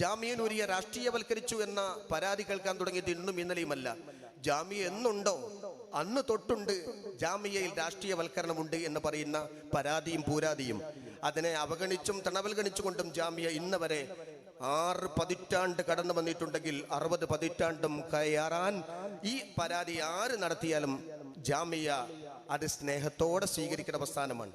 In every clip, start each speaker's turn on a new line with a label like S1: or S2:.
S1: ജാമ്യനൂരിയെ രാഷ്ട്രീയവൽക്കരിച്ചു എന്ന പരാതി കേൾക്കാൻ തുടങ്ങിയത് ഇന്നും ഇന്നലെയുമല്ല. ജാമ്യ എന്നുണ്ടോ? അന്ന് തൊട്ടുണ്ട് ജാമ്യയിൽ രാഷ്ട്രീയവൽക്കരണമുണ്ട് എന്ന് പറയുന്ന പരാതിയും പൂരാതിയും. അതിനെ അവഗണിച്ചും തണവൽഗണിച്ചുകൊണ്ടും ജാമ്യ ഇന്ന് വരെ ആറ് പതിറ്റാണ്ട് കടന്നു വന്നിട്ടുണ്ടെങ്കിൽ അറുപത് പതിറ്റാണ്ടും കയറാൻ ഈ പരാതി ആര് നടത്തിയാലും ജാമ്യ അത് സ്നേഹത്തോടെ സ്വീകരിക്കുന്ന പ്രസ്ഥാനമാണ്.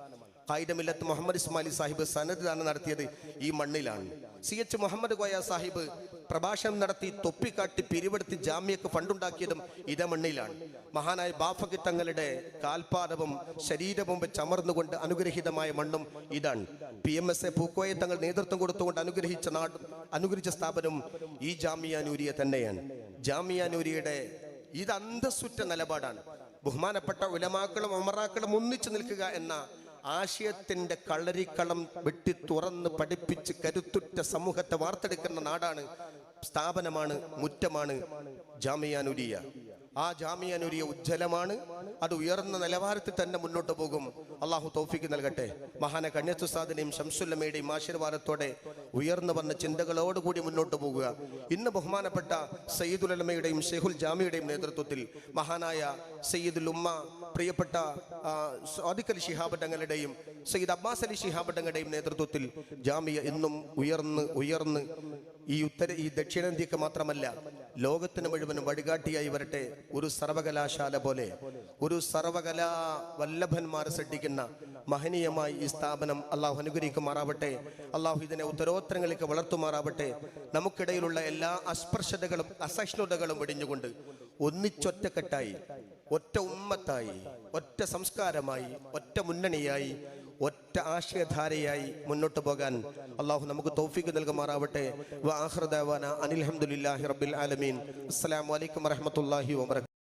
S1: കായികമില്ലത്ത് മുഹമ്മദ് ഇസ്മാലി സാഹിബ് സന്നദ്ധാനം നടത്തിയത് ഈ മണ്ണിലാണ്. സി എച്ച് മുഹമ്മദ് കോയ സാഹിബ് പ്രഭാഷണം നടത്തി തൊപ്പിക്കാട്ടി പിരിവെടുത്ത് ജാമ്യക്ക് ഫണ്ടുണ്ടാക്കിയതും ഇതേ മണ്ണിലാണ്. മഹാനായ ബാഫക്ക് തങ്ങളുടെ കാൽപാദവും ശരീരവും വെച്ച് അമർന്നുകൊണ്ട് അനുഗ്രഹീതമായ മണ്ണും ഇതാണ്. പി എം എസ് എ പൂക്കോയെ തങ്ങൾ നേതൃത്വം കൊടുത്തുകൊണ്ട് അനുഗ്രഹിച്ച നാട് അനുഗ്രഹിച്ച സ്ഥാപനം ഈ ജാമിയാനൂരിയ തന്നെയാണ്. ജാമിയാനൂരിയുടെ ഇത് അന്തസ്സുറ്റ നിലപാടാണ്. ബഹുമാനപ്പെട്ട ഉലമാക്കളും ഒമറാക്കളും ഒന്നിച്ചു നിൽക്കുക എന്ന ആശയത്തിന്റെ കളരിക്കളം വെട്ടി തുറന്ന് പഠിപ്പിച്ച് കരുത്തുറ്റ സമൂഹത്തെ വാർത്തെടുക്കുന്ന നാടാണ് സ്ഥാപനമാണ് മുറ്റമാണ് ജാമിയാനുരിയ ആ ജാമിയാനുരിയ ഉജ്ജ്വലമാണ്. അത് ഉയർന്ന നിലവാരത്തിൽ തന്നെ മുന്നോട്ട് പോകും. അള്ളാഹു തോഫിക്ക് നൽകട്ടെ. മഹാന കന്യത്തുസാദിനെയും ശംസുല്ലമ്മയുടെയും ആശീർവാദത്തോടെ ഉയർന്നു വന്ന ചിന്തകളോടുകൂടി മുന്നോട്ട് പോകുക. ഇന്ന് ബഹുമാനപ്പെട്ട സയ്യിദുലമയുടെയും ഷെഹുൽ ജാമിയുടെയും നേതൃത്വത്തിൽ മഹാനായ സയ്യിദുൽ ഉമ്മ പ്രിയപ്പെട്ട സ്വാദിഖ് അലി ശിഹാബ് തങ്ങളുടെയും സയ്യിദ് അബ്ബാസ് അലി ശിഹാബട്ടങ്ങളുടെയും നേതൃത്വത്തിൽ ജാമിയ എന്നും ഉയർന്ന് ഉയർന്ന് ഈ ഉത്തര ഈ ദക്ഷിണേന്ത്യക്ക് മാത്രമല്ല ലോകത്തിന് മുഴുവനും വഴികാട്ടിയായി വരട്ടെ. ഒരു സർവകലാശാല പോലെ ഒരു സർവകലാ വല്ലഭന്മാർ സൃഷ്ടിക്കുന്ന മഹനീയമായി ഈ സ്ഥാപനം അള്ളാഹു അനുഗ്രഹിക്കുമാറാവട്ടെ. അള്ളാഹു ഇതിനെ ഉത്തരോത്തരങ്ങളിലേക്ക് വളർത്തുമാറാവട്ടെ. നമുക്കിടയിലുള്ള എല്ലാ അസ്പർശതകളും അസഹിഷ്ണുതകളും വെടിഞ്ഞുകൊണ്ട് ഒന്നിച്ചൊറ്റക്കെട്ടായി ഒറ്റ ഉമ്മത്തായി ഒറ്റ സംസ്കാരമായി ഒറ്റ മുന്നണിയായി ഒറ്റ ആശയധാരയായി മുന്നോട്ട് പോകാൻ അള്ളാഹു നമുക്ക് തൗഫീക്ക് നൽകുമാറാവട്ടെ. വാഹൃദാന റബ്ബിൽ ആലമീൻ. അസ്സലാമു വലൈക്കും വറഹ്മത്തുള്ളാഹി വബറകാതുഹു